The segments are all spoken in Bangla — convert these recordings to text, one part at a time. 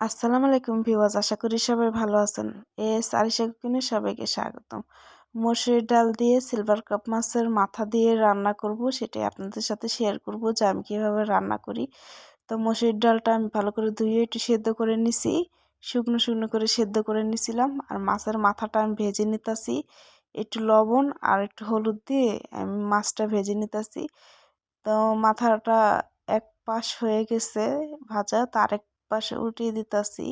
আসসালামু আলাইকুম ভিওয়াজ আশা করি সবাই ভালো আছেন। এস আরিশা কুকিনে সবাইকে স্বাগতম। মসুরির ডাল দিয়ে সিলভার কাপ মাছের মাথা দিয়ে রান্না করব, সেটাই আপনাদের সাথে শেয়ার করব যে আমি কীভাবে রান্না করি। তো মসুরির ডালটা আমি ভালো করে ধুয়ে একটু সেদ্ধ করে নিছি। শুকনো শুকনো করে সেদ্ধ করে নিছিলাম। আর মাছের মাথাটা আমি ভেজে নিতেছি। একটু লবণ আর একটু হলুদ দিয়ে আমি মাছটা ভেজে নিতেছি। তো মাথাটা এক পাশ হয়ে গেছে ভাজা, তার এক পাশে উল্টিয়ে দিতেছি।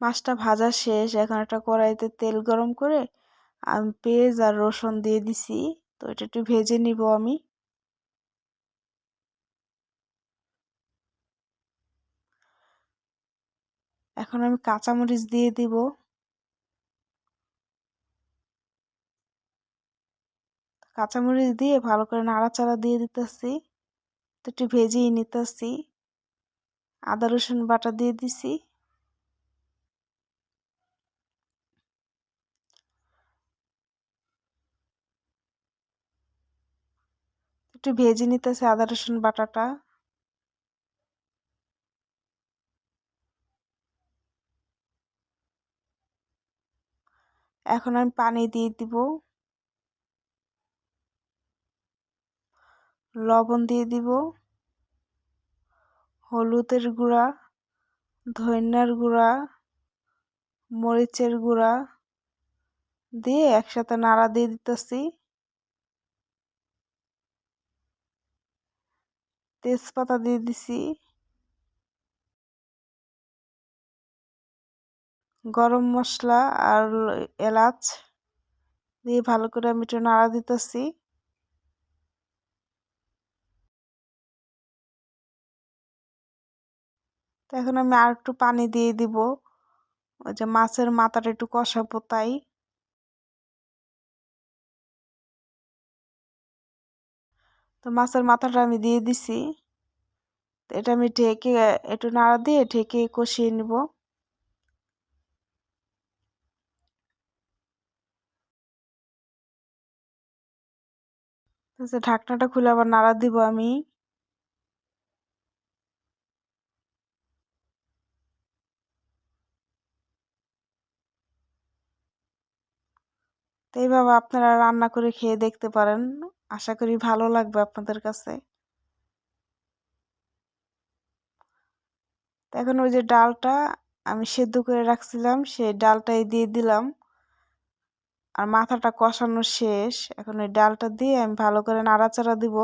মাছটা ভাজা শেষ, এখন একটা কড়াইতে তেল গরম করে আমি, পেঁয়াজ আর রসুন দিয়ে দিছি। তো এটা একটু ভেজে নিব আমি। এখন আমি কাঁচামরিচ দিয়ে দিব। কাঁচামরিচ দিয়ে ভালো করে নাড়াচাড়া দিয়ে দিতেছি। একটু ভেজেই নিতেছি। আদা, রসুন বাটা দিয়ে দিছি। একটু ভেজে নিতেছি আদা, রসুন বাটাটা। এখন আমি পানি দিয়ে দিব। লবণ দিয়ে দিব। হলুদের গুঁড়া ধনিয়ার গুঁড়া, মরিচের গুঁড়া দিয়ে একসাথে নাড়া দিয়ে দিতেছি। তেজপাতা দিয়ে দিছি। গরম মশলা আর এলাচ দিয়ে ভালো করে আমি একটু নাড়া দিতেছি। তো এখন আমি আর একটু পানি দিয়ে দিব। ওই যে মাছের মাথাটা একটু কষাবো তাই। তো মাছের মাথাটা আমি দিয়ে দিছি। এটা আমি ঢেকে একটু নাড়া দিয়ে ঢেকে কষিয়ে নিব। ঢাকনাটা খুলে আবার নাড়া দিব আমি। তো এইভাবে আপনারা রান্না করে খেয়ে দেখতে পারেন। আশা করি ভালো লাগবে আপনাদের কাছে। এখন ওই যে ডালটা আমি সেদ্ধ করে রাখছিলাম, সেই ডালটাই দিয়ে দিলাম। আর মাথাটা কষানো শেষ। এখন ওই ডালটা দিয়ে আমি ভালো করে নাড়াচাড়া দিব।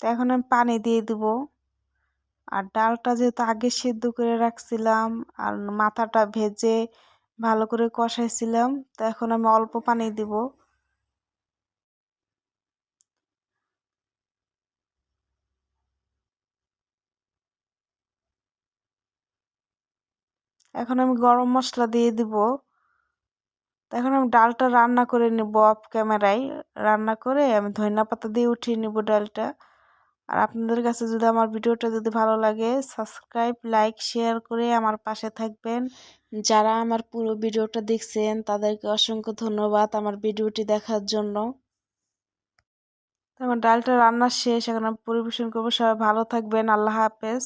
তো এখন আমি পানি দিয়ে দিব। আর ডালটা যেহেতু আগে সেদ্ধ করে রাখছিলাম আর মাথাটা ভেজে ভালো করে কষাইছিলাম, তো এখন আমি অল্প পানি দিব। এখন আমি গরম মশলা দিয়ে দিব। এখন আমি ডালটা রান্না করে নেব অফ ক্যামেরায়। রান্না করে আমি ধনিয়া পাতা দিয়ে উঠিয়ে নেব ডালটা। আর আপনাদের কাছে যদি আমার ভিডিওটা যদি ভালো লাগে সাবস্ক্রাইব লাইক শেয়ার করে আমার পাশে থাকবেন। যারা আমার পুরো ভিডিওটা দেখছেন, তাদেরকে অসংখ্য ধন্যবাদ আমার ভিডিওটি দেখার জন্য। আমার ডালটা রান্না শেষ, এখন আমি পরিবেশন করব। সবাই ভালো থাকবেন, আল্লাহ হাফেজ।